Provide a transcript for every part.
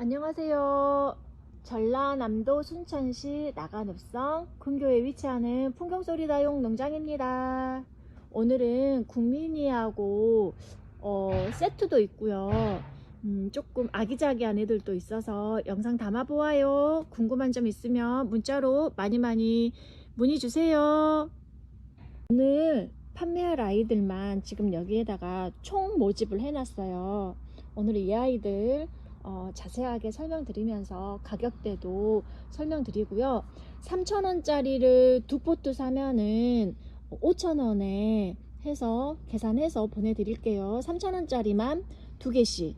안녕하세요. 전라남도 순천시 나간읍성 근교에 위치하는 풍경소리다용 농장입니다. 오늘은 국민이하고 어, 세트도 있고요. 음, 조금 아기자기한 애들도 있어서 영상 담아보아요. 궁금한 점 있으면 문자로 많이 많이 문의 주세요. 오늘 판매할 아이들만 지금 여기에다가 총 모집을 해놨어요. 오늘 이 아이들 어, 자세하게 설명드리면서 가격대도 설명드리고요. 3,000원짜리를 두 포트 사면은 5,000원에 해서 계산해서 보내드릴게요. 3,000원짜리만 두 개씩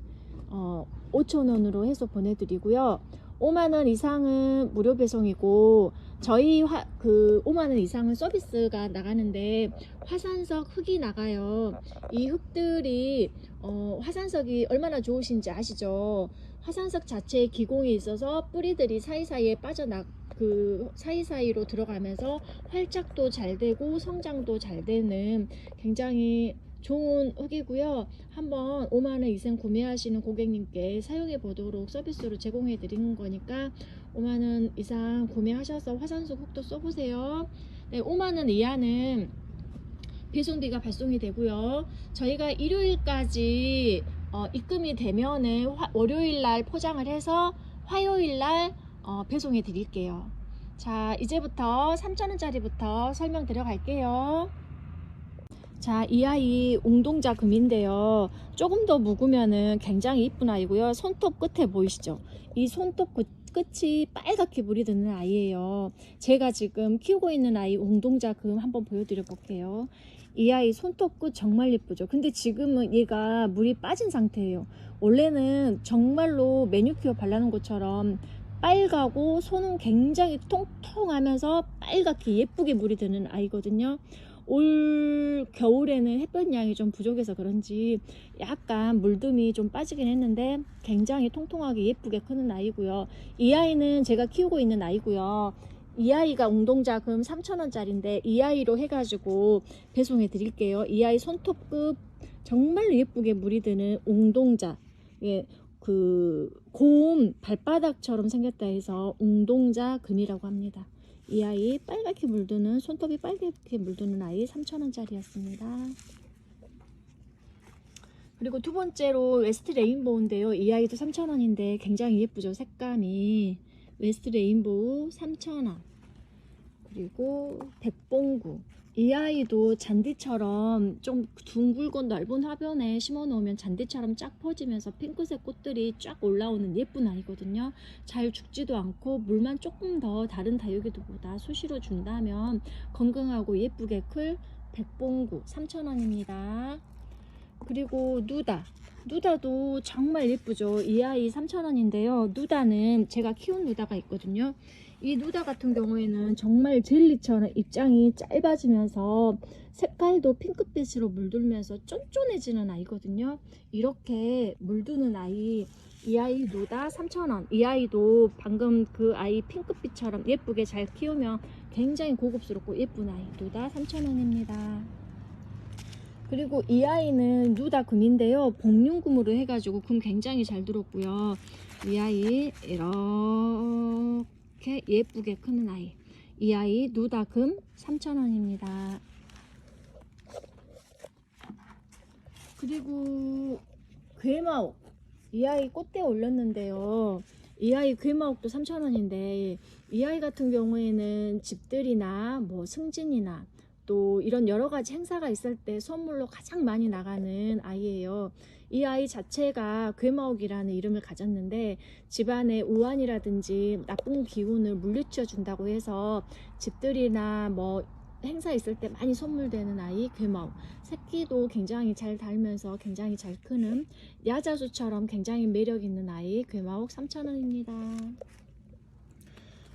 어, 5,000원으로 해서 보내드리고요. 5만원 이상은 무료 배송이고 저희 화, 그 5만원 이상은 서비스가 나가는데 화산석 흙이 나가요. 이 흙들이 어, 화산석이 얼마나 좋으신지 아시죠? 화산석 자체에 기공이 있어서 뿌리들이 사이사이에 빠져나 그 사이사이로 들어가면서 활짝도 잘 되고 성장도 잘 되는 굉장히 좋은 흙이고요. 한번 5만원 이상 구매하시는 고객님께 사용해 보도록 서비스로 제공해 드리는 거니까 5만원 이상 구매하셔서 화산석 흙도 써보세요. 네, 5만원 이하는 배송비가 발송이 되고요. 저희가 일요일까지 어, 입금이 되면은 화- 월요일 날 포장을 해서 화요일 날 어, 배송해 드릴게요. 자, 이제부터 3,000원짜리부터 설명 들어갈게요. 자, 이 아이 웅동자 금인데요. 조금 더 묵으면은 굉장히 이쁜 아이고요. 손톱 끝에 보이시죠? 이 손톱 끝, 끝이 빨갛게 물이 드는 아이예요. 제가 지금 키우고 있는 아이 웅동자 금 한번 보여드려 볼게요. 이 아이 손톱 끝 정말 예쁘죠. 근데 지금은 얘가 물이 빠진 상태예요. 원래는 정말로 매니큐어 바르는 것처럼 빨가고 손은 굉장히 통통하면서 빨갛게 예쁘게 물이 드는 아이거든요. 올 겨울에는 햇볕 양이 좀 부족해서 그런지 약간 물듬이 좀 빠지긴 했는데 굉장히 통통하게 예쁘게 크는 아이고요. 이 아이는 제가 키우고 있는 아이고요. 이 아이가 웅동자금 3,000원짜리인데 이 아이로 해가지고 배송해 드릴게요. 이 아이 손톱급 정말 예쁘게 물이 드는 웅동자. 예, 그곰 발바닥처럼 생겼다 해서 웅동자 금이라고 합니다. 이 아이 빨갛게 물드는 손톱이 빨갛게 물드는 아이 3,000원짜리였습니다. 그리고 두 번째로 웨스트 레인보우인데요. 이 아이도 3,000원인데 굉장히 예쁘죠. 색감이 웨스트 레인보우 3,000원. 그리고 백봉구. 이 아이도 잔디처럼 좀 둥글고 넓은 화변에 심어 놓으면 잔디처럼 쫙 퍼지면서 핑크색 꽃들이 쫙 올라오는 예쁜 아이거든요. 잘 죽지도 않고 물만 조금 더 다른 다육이들보다 수시로 준다면 건강하고 예쁘게 클 백봉구 3,000원입니다. 그리고 누다. 누다도 정말 예쁘죠. 이 아이 3,000원인데요. 누다는 제가 키운 누다가 있거든요. 이 누다 같은 경우에는 정말 젤리처럼 입장이 짧아지면서 색깔도 핑크빛으로 물들면서 쫀쫀해지는 아이거든요. 이렇게 물드는 아이 이 아이 누다 3,000원. 이 아이도 방금 그 아이 핑크빛처럼 예쁘게 잘 키우면 굉장히 고급스럽고 예쁜 아이 누다 3,000원입니다. 그리고 이 아이는 누다 금인데요. 복륜금으로 해가지고 금 굉장히 잘 들었고요. 이 아이 이렇게 예쁘게 크는 아이. 이 아이 누다 금 3,000원입니다. 그리고 괴마옥. 이 아이 꽃대 올렸는데요. 이 아이 괴마옥도 3,000원인데 이 아이 같은 경우에는 집들이나 뭐 승진이나 또 이런 여러 가지 행사가 있을 때 선물로 가장 많이 나가는 아이예요. 이 아이 자체가 괴마옥이라는 이름을 가졌는데 집안의 우환이라든지 나쁜 기운을 물리쳐 준다고 해서 집들이나 뭐 행사 있을 때 많이 선물되는 아이 괴마옥. 새끼도 굉장히 잘 달면서 굉장히 잘 크는 야자수처럼 굉장히 매력 있는 아이 괴마옥 3,000원입니다.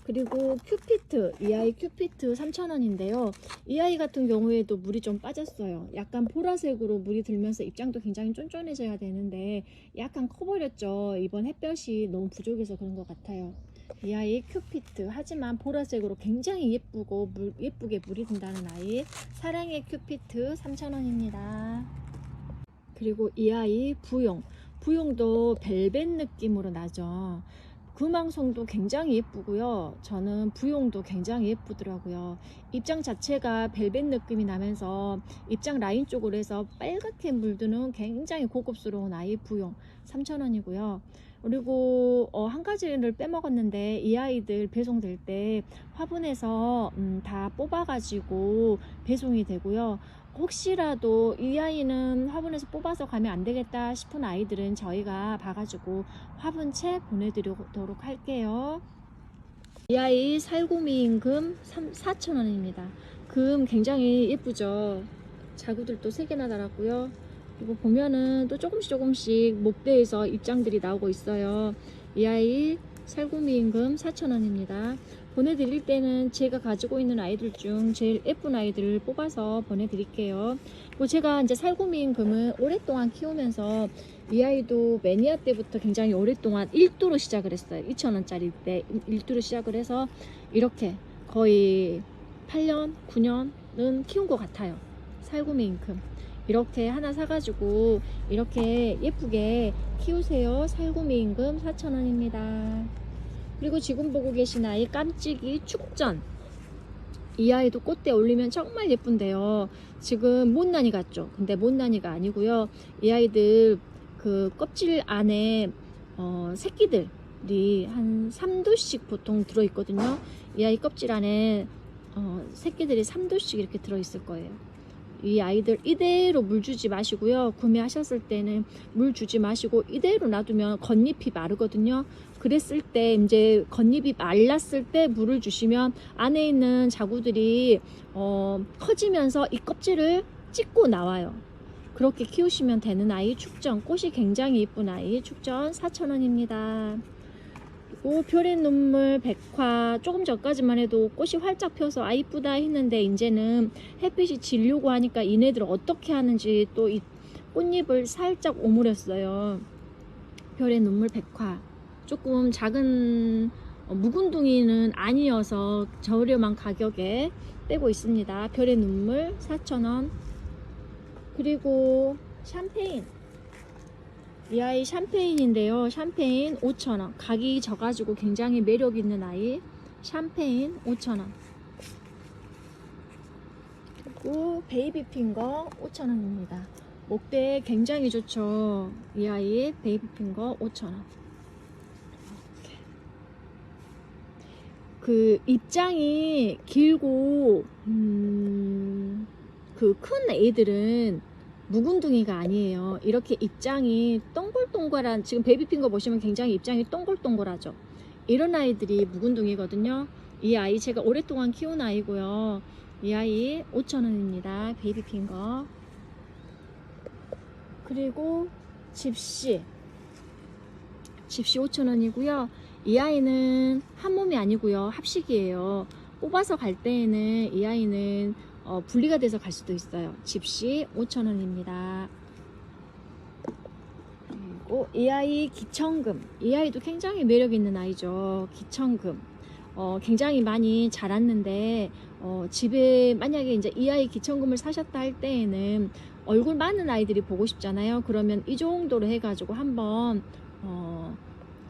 그리고 큐피트, 이 아이 큐피트 3,000원인데요. 이 아이 같은 경우에도 물이 좀 빠졌어요. 약간 보라색으로 물이 들면서 입장도 굉장히 쫀쫀해져야 되는데 약간 커버렸죠. 이번 햇볕이 너무 부족해서 그런 것 같아요. 이 아이 큐피트 하지만 보라색으로 굉장히 예쁘고 물, 예쁘게 물이 든다는 아이 사랑의 큐피트 3,000원입니다. 그리고 이 아이 부용 부용도 벨벳 느낌으로 나죠. 금왕송도 굉장히 예쁘고요. 저는 부용도 굉장히 예쁘더라고요. 입장 자체가 벨벳 느낌이 나면서 입장 라인 쪽으로 해서 빨갛게 물드는 굉장히 고급스러운 아이 부용 3,000원이고요. 그리고 어, 한 가지를 빼먹었는데 이 아이들 배송될 때 화분에서 음, 다 뽑아가지고 배송이 되고요. 혹시라도 이 아이는 화분에서 뽑아서 가면 안 되겠다 싶은 아이들은 저희가 봐가지고 화분채 보내드리도록 할게요. 이 아이 살구미인 금 4,000원입니다. 금 굉장히 예쁘죠. 자구들도 3개나 달았고요. 그리고 보면은 또 조금씩 조금씩 목대에서 입장들이 나오고 있어요. 이 아이 살구미인 금 4,000원입니다. 보내드릴 때는 제가 가지고 있는 아이들 중 제일 예쁜 아이들을 뽑아서 보내드릴게요. 그리고 제가 이제 살구미인 금은 오랫동안 키우면서 이 아이도 매니아 때부터 굉장히 오랫동안 1두로 시작을 했어요. 2,000원짜리 때 1두로 시작을 해서 이렇게 거의 8년, 9년은 키운 것 같아요. 살구미인 금. 이렇게 하나 사가지고 이렇게 예쁘게 키우세요. 살구미 임금 4,000원입니다. 그리고 지금 보고 계신 아이 깜찍이 축전. 이 아이도 꽃대 올리면 정말 예쁜데요. 지금 못난이 같죠? 근데 못난이가 아니고요. 이 아이들 그 껍질 안에 어, 새끼들이 한 3두씩 보통 들어있거든요. 이 아이 껍질 안에 어, 새끼들이 3두씩 이렇게 들어있을 거예요. 이 아이들 이대로 물 주지 마시고요. 구매하셨을 때는 물 주지 마시고 이대로 놔두면 겉잎이 마르거든요. 그랬을 때 이제 겉잎이 말랐을 때 물을 주시면 안에 있는 자구들이 어, 커지면서 이 껍질을 찢고 나와요. 그렇게 키우시면 되는 아이 축전 꽃이 굉장히 예쁜 아이 축전 4,000원입니다. 그리고 별의 눈물 백화 조금 전까지만 해도 꽃이 활짝 펴서 아 이쁘다 했는데 이제는 햇빛이 지려고 하니까 이네들 어떻게 하는지 또 이 꽃잎을 살짝 오므렸어요. 별의 눈물 백화 조금 작은 어, 묵은둥이는 아니어서 저렴한 가격에 빼고 있습니다. 별의 눈물 4,000원 그리고 샴페인 이 아이 샴페인인데요. 샴페인 5,000원. 각이 져가지고 굉장히 매력 있는 아이. 샴페인 5,000원. 그리고 베이비 핑거 5,000원입니다. 목대 굉장히 좋죠. 이 아이 베이비 핑거 5,000원. 그 입장이 길고 음, 그 큰 애들은 묵은둥이가 아니에요. 이렇게 입장이 동글동글한 지금 베이비핀 거 보시면 굉장히 입장이 동글동글하죠. 이런 아이들이 묵은둥이거든요. 이 아이 제가 오랫동안 키운 아이고요. 이 아이 5,000원입니다. 베이비핀 거. 그리고 집시. 집시 5,000원이고요. 이 아이는 한 몸이 아니고요. 합식이에요. 뽑아서 갈 때에는 이 아이는 어, 분리가 돼서 갈 수도 있어요. 집시 5,000원입니다. 그리고 이 아이 기청금. 이 아이도 굉장히 매력 있는 아이죠. 기청금. 어, 굉장히 많이 자랐는데 어, 집에 만약에 이제 이 아이 기청금을 사셨다 할 때에는 얼굴 많은 아이들이 보고 싶잖아요. 그러면 이 정도로 해가지고 한번 어,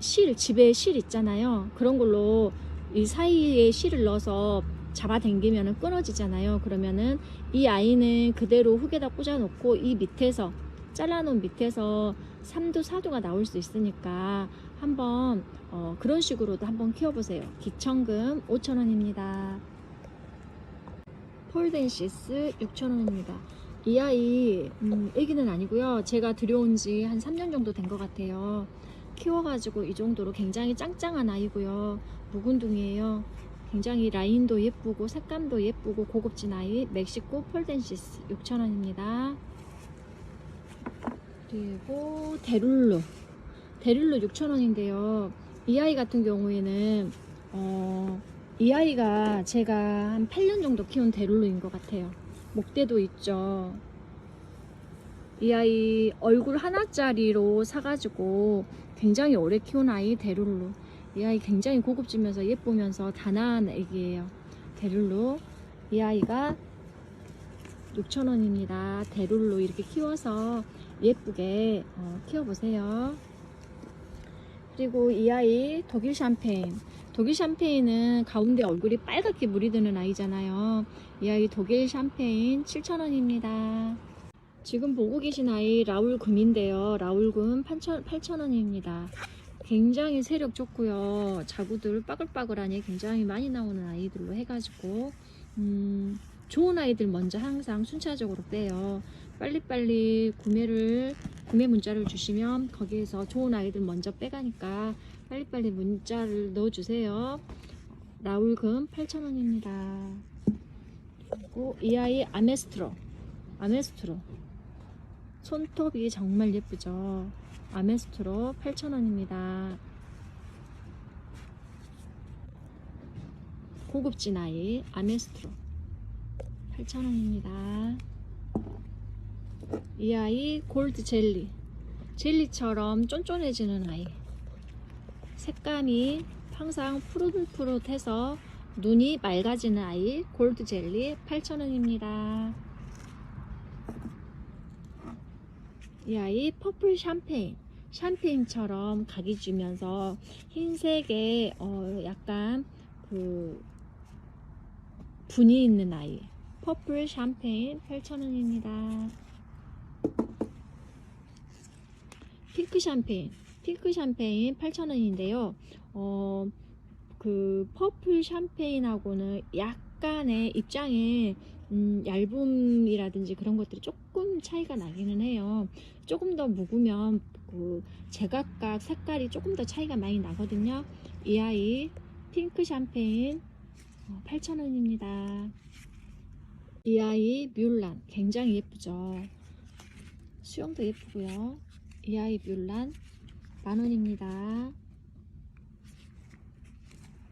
실 집에 실 있잖아요. 그런 걸로 이 사이에 실을 넣어서 잡아당기면 끊어지잖아요. 그러면은 이 아이는 그대로 흙에다 꽂아놓고 이 밑에서 잘라놓은 밑에서 3두, 4두가 나올 수 있으니까 한번 어, 그런 식으로도 한번 키워보세요. 기청금 5,000원입니다. 폴덴시스 6,000원입니다. 이 아이 음, 애기는 아니고요. 제가 들여온 지 한 3년 정도 된 것 같아요. 키워가지고 이 정도로 굉장히 짱짱한 아이고요. 묵은둥이에요. 굉장히 라인도 예쁘고 색감도 예쁘고 고급진 아이 멕시코 폴덴시스 6,000원입니다. 그리고 데룰루 데룰루 6,000원인데요. 이 아이 같은 경우에는 어, 이 아이가 제가 한 8년 정도 키운 데룰루인 것 같아요. 목대도 있죠. 이 아이 얼굴 하나짜리로 사가지고 굉장히 오래 키운 아이 데룰루. 이 아이 굉장히 고급지면서 예쁘면서 단아한 애기예요. 데룰루. 이 아이가 6,000원입니다. 데룰루 이렇게 키워서 예쁘게 어, 키워보세요. 그리고 이 아이 독일 샴페인. 독일 샴페인은 가운데 얼굴이 빨갛게 물이 드는 아이잖아요. 이 아이 독일 샴페인 7,000원입니다. 지금 보고 계신 아이 라울 금인데요. 라울 금 8,000원입니다. 굉장히 세력 좋고요. 자구들 빠글빠글하니 굉장히 많이 나오는 아이들로 해가지고 음, 좋은 아이들 먼저 항상 순차적으로 빼요. 빨리빨리 구매를 구매 문자를 주시면 거기에서 좋은 아이들 먼저 빼가니까 빨리빨리 문자를 넣어주세요. 라울금 8,000원입니다. 그리고 이 아이 아메스트로 아메스트로 손톱이 정말 예쁘죠. 아메스트로 8,000원입니다. 고급진 아이 아메스트로 8,000원입니다. 이 아이 골드 젤리 젤리처럼 쫀쫀해지는 아이 색감이 항상 푸릇푸릇해서 눈이 맑아지는 아이 골드 젤리 8,000원입니다. 이 아이 퍼플 샴페인 샴페인처럼 각이 주면서 흰색에 어 약간 그 분이 있는 아이 퍼플 샴페인 8,000원입니다. 핑크 샴페인 핑크 샴페인 8,000원인데요. 어, 그 퍼플 샴페인하고는 약간의 입장에 음, 얇음이라든지 그런 것들이 조금 차이가 나기는 해요. 조금 더 묵으면 그 제각각 색깔이 조금 더 차이가 많이 나거든요. 이 아이 핑크 샴페인 8,000원입니다. 이 아이 뮬란 굉장히 예쁘죠. 수영도 예쁘고요. 이 아이 뮬란 만원입니다.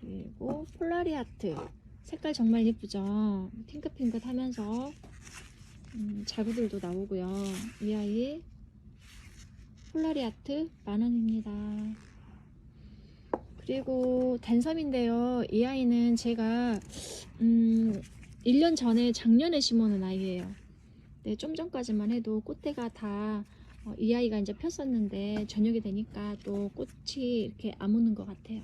그리고 폴라리아트 색깔 정말 예쁘죠. 핑크핑크 하면서 음, 자구들도 나오고요. 이 아이 폴라리아트 만원입니다. 그리고 단섬인데요. 이 아이는 제가 음, 1년 전에 작년에 심어놓은 아이예요. 네, 좀 전까지만 해도 꽃대가 다 어, 이 아이가 이제 폈었는데 저녁이 되니까 또 꽃이 이렇게 안 오는 것 같아요.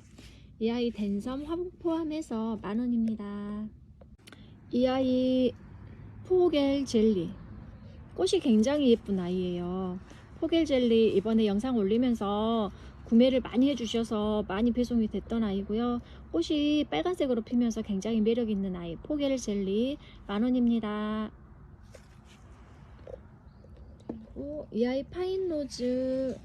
이 아이 댄섬 화분 포함해서 만원입니다. 이 아이 포겔 젤리 꽃이 굉장히 예쁜 아이예요. 포겔 젤리 이번에 영상 올리면서 구매를 많이 해주셔서 많이 배송이 됐던 아이고요. 꽃이 빨간색으로 피면서 굉장히 매력 있는 아이 포겔 젤리 만원입니다. 그리고 이 아이 파인로즈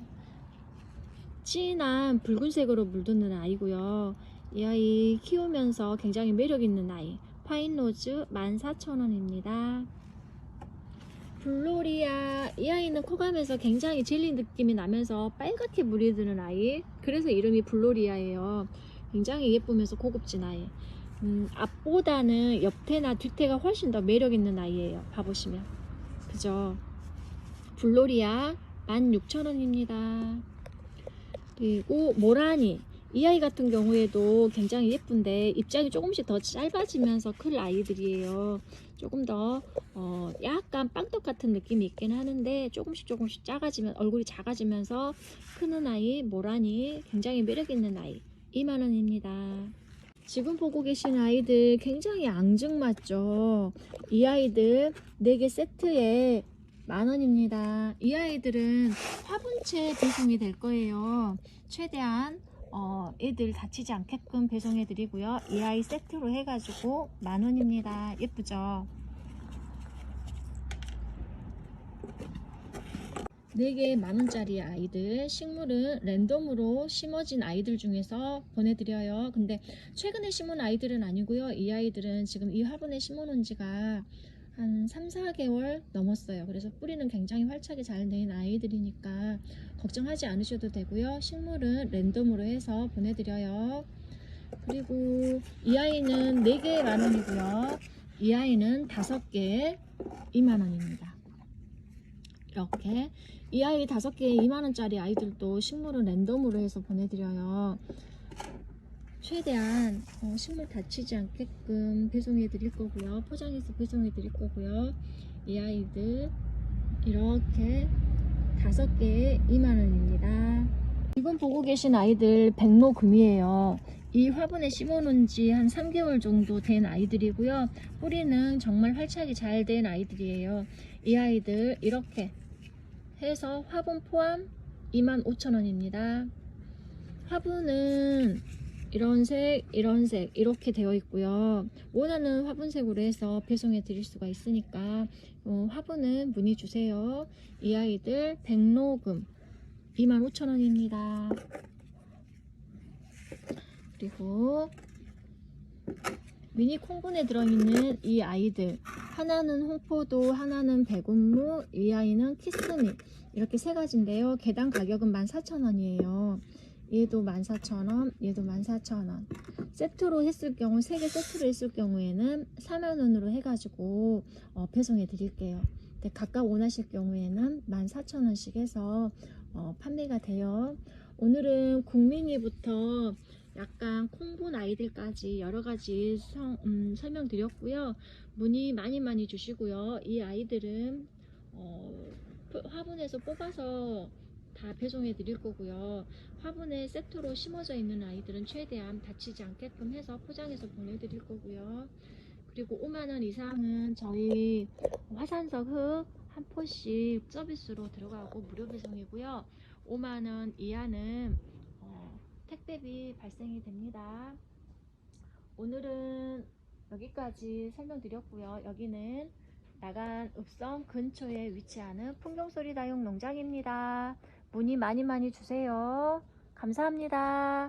진한 붉은색으로 물드는 아이고요. 이 아이 키우면서 굉장히 매력 있는 아이 파인로즈 14,000원입니다. 블로리아 이 아이는 코감에서 굉장히 젤리 느낌이 나면서 빨갛게 물이 드는 아이 그래서 이름이 블로리아예요. 굉장히 예쁘면서 고급진 아이 음, 앞보다는 옆태나 뒤태가 훨씬 더 매력 있는 아이예요. 봐보시면 그죠? 블로리아 16,000원입니다. 그리고 모라니 이 아이 같은 경우에도 굉장히 예쁜데 입장이 조금씩 더 짧아지면서 클 아이들이에요. 조금 더 어, 약간 빵떡 같은 느낌이 있긴 하는데 조금씩 조금씩 작아지면 얼굴이 작아지면서 크는 아이 모라니 굉장히 매력 있는 아이 2만원입니다. 지금 보고 계신 아이들 굉장히 앙증맞죠. 이 아이들 4개 세트에 만원입니다. 이 아이들은 화분채 배송이 될 거예요. 최대한 어, 애들 다치지 않게끔 배송해 드리고요. 이 아이 세트로 해가지고 만원입니다. 예쁘죠? 4개 만원짜리 아이들 식물은 랜덤으로 심어진 아이들 중에서 보내드려요. 근데 최근에 심은 아이들은 아니고요. 이 아이들은 지금 이 화분에 심어 놓은 지가 한 3, 4개월 넘었어요. 그래서 뿌리는 굉장히 활착이 잘 된 아이들이니까 걱정하지 않으셔도 되고요. 식물은 랜덤으로 해서 보내드려요. 그리고 이 아이는 4개 만원이고요. 이 아이는 5개 2만원입니다. 이렇게 이 아이 5개에 2만원짜리 아이들도 식물은 랜덤으로 해서 보내드려요. 최대한 어, 식물 다치지 않게끔 배송해 드릴 거고요. 포장해서 배송해 드릴 거고요. 이 아이들 이렇게 다섯 개에 2만원입니다. 지금 보고 계신 아이들 백로금이에요. 이 화분에 심어놓은 지 한 3개월 정도 된 아이들이고요. 뿌리는 정말 활착이 잘 된 아이들이에요. 이 아이들 이렇게 해서 화분 포함 25,000원입니다. 화분은 이런 색, 이런 색 이렇게 되어 있고요. 원하는 화분색으로 해서 배송해 드릴 수가 있으니까 어, 화분은 문의 주세요. 이 아이들 백로금 25,000원입니다. 그리고 미니 콩분에 들어있는 이 아이들 하나는 홍포도 하나는 백운무 이 아이는 키스미 이렇게 세 가지인데요 개당 가격은 14,000원이에요 얘도 14,000원 얘도 14,000원 세트로 했을 경우 세개 세트로 했을 경우에는 4만원으로 해가지고 어, 배송해 드릴게요 근데 각각 원하실 경우에는 14,000원씩 해서 어, 판매가 돼요 오늘은 국민이부터 약간 콩분 아이들까지 여러 가지 성- 음, 설명드렸고요. 문의 많이 많이 주시고요. 이 아이들은 어, 프- 화분에서 뽑아서 다 배송해 드릴 거고요. 화분에 세트로 심어져 있는 아이들은 최대한 다치지 않게끔 해서 포장해서 보내드릴 거고요. 그리고 5만원 이상은 저희 화산석 흙 한 포씩 서비스로 들어가고 무료 배송이고요. 5만원 이하는 어, 택배비 발생이 됩니다. 오늘은 여기까지 설명드렸고요. 여기는 나간 읍성 근처에 위치하는 풍경소리 다육 농장입니다. 문의 많이 많이 주세요. 감사합니다.